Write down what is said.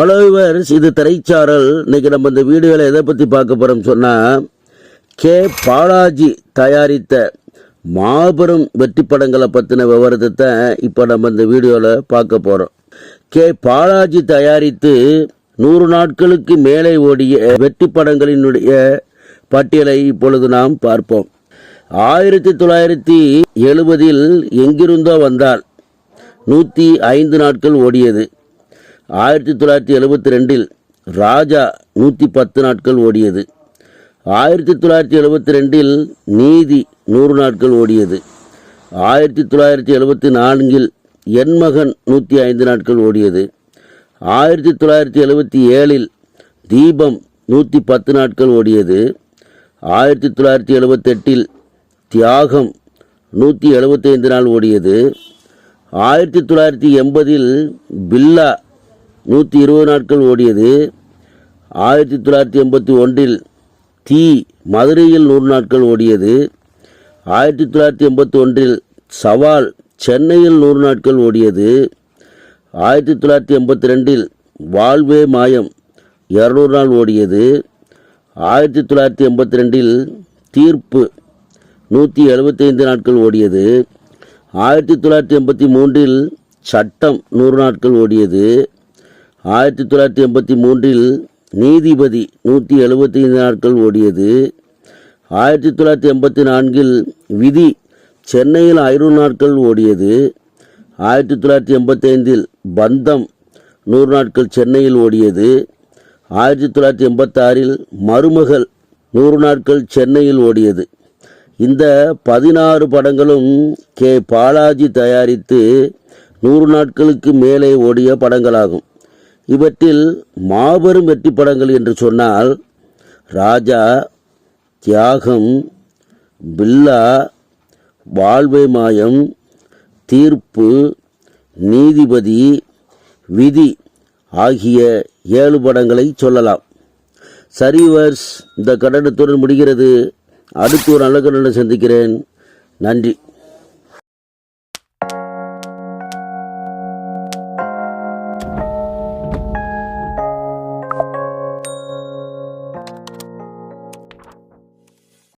Hello இது திரைச்சாரல். இன்னைக்கு நம்ம இந்த வீடியோவில் எதை பற்றி பார்க்க போகிறோம் சொன்னால் கே. பாலாஜி தயாரித்த மாபெரும் வெற்றி படங்களை பற்றின விவரத்தை தான் இப்போ நம்ம இந்த வீடியோவில் பார்க்க போகிறோம் கே. பாலாஜி தயாரித்து நூறு நாட்களுக்கு மேலே ஓடிய வெற்றி படங்களினுடைய பட்டியலை இப்பொழுது நாம் பார்ப்போம். ஆயிரத்தி தொள்ளாயிரத்தி எழுபதில் எங்கிருந்தோ வந்தால் நூற்றி ஐந்து நாட்கள் ஓடியது. ஆயிரத்தி தொள்ளாயிரத்தி எழுபத்தி ரெண்டில் ராஜா நூற்றி பத்து நாட்கள் ஓடியது. ஆயிரத்தி தொள்ளாயிரத்தி எழுபத்தி ரெண்டில் நீதி நூறு நாட்கள் ஓடியது. ஆயிரத்தி தொள்ளாயிரத்தி எழுபத்தி நான்கில் என் மகன் நூற்றி ஐந்து நாட்கள் ஓடியது. ஆயிரத்தி தொள்ளாயிரத்தி எழுபத்தி ஏழில் தீபம் நூற்றி பத்து நாட்கள் ஓடியது. ஆயிரத்தி தொள்ளாயிரத்தி எழுபத்தெட்டில் தியாகம் நூற்றி எழுபத்தைந்து நாள் ஓடியது. ஆயிரத்தி தொள்ளாயிரத்தி எண்பதில் பில்லா நூற்றி இருபது நாட்கள் ஓடியது. ஆயிரத்தி தொள்ளாயிரத்தி எண்பத்தி ஒன்றில் தீ மதுரையில் நூறு நாட்கள் ஓடியது. ஆயிரத்தி தொள்ளாயிரத்தி எண்பத்தி ஒன்றில் சவால் சென்னையில் நூறு நாட்கள் ஓடியது. ஆயிரத்தி தொள்ளாயிரத்தி எண்பத்தி ரெண்டில் வாழ்வே மாயம் இரநூறு நாள் ஓடியது. ஆயிரத்தி தொள்ளாயிரத்தி எண்பத்தி ரெண்டில் தீர்ப்பு நூற்றி எழுபத்தைந்து நாட்கள் ஓடியது. ஆயிரத்தி தொள்ளாயிரத்தி எண்பத்தி மூன்றில் சட்டம் நூறு நாட்கள் ஓடியது. ஆயிரத்தி தொள்ளாயிரத்தி எண்பத்தி மூன்றில் நீதிபதி நூற்றி எழுபத்தைந்து நாட்கள் ஓடியது. ஆயிரத்தி தொள்ளாயிரத்தி எண்பத்தி நான்கில் விதி சென்னையில் ஐநூறு நாட்கள் ஓடியது. ஆயிரத்தி தொள்ளாயிரத்தி எண்பத்தைந்தில் பந்தம் நூறு நாட்கள் சென்னையில் ஓடியது. ஆயிரத்தி தொள்ளாயிரத்தி எண்பத்தாறில் மருமகள் நூறு நாட்கள் சென்னையில் ஓடியது. இந்த பதினாறு படங்களும் கே பாலாஜி தயாரித்து நூறு நாட்களுக்கு மேலே ஓடிய படங்களாகும். இவற்றில் மாபெரும் வெற்றி படங்கள் என்று சொன்னால் ராஜா தியாகம் பில்லா வாழ்வை மாயம் தீர்ப்பு நீதிபதி விதி ஆகிய ஏழு படங்களை சொல்லலாம். சரிவர்ஸ் இந்த கட்டணத்துடன் முடிகிறது. அடுத்து ஒரு நல்ல கட்டணம் சந்திக்கிறேன். நன்றி.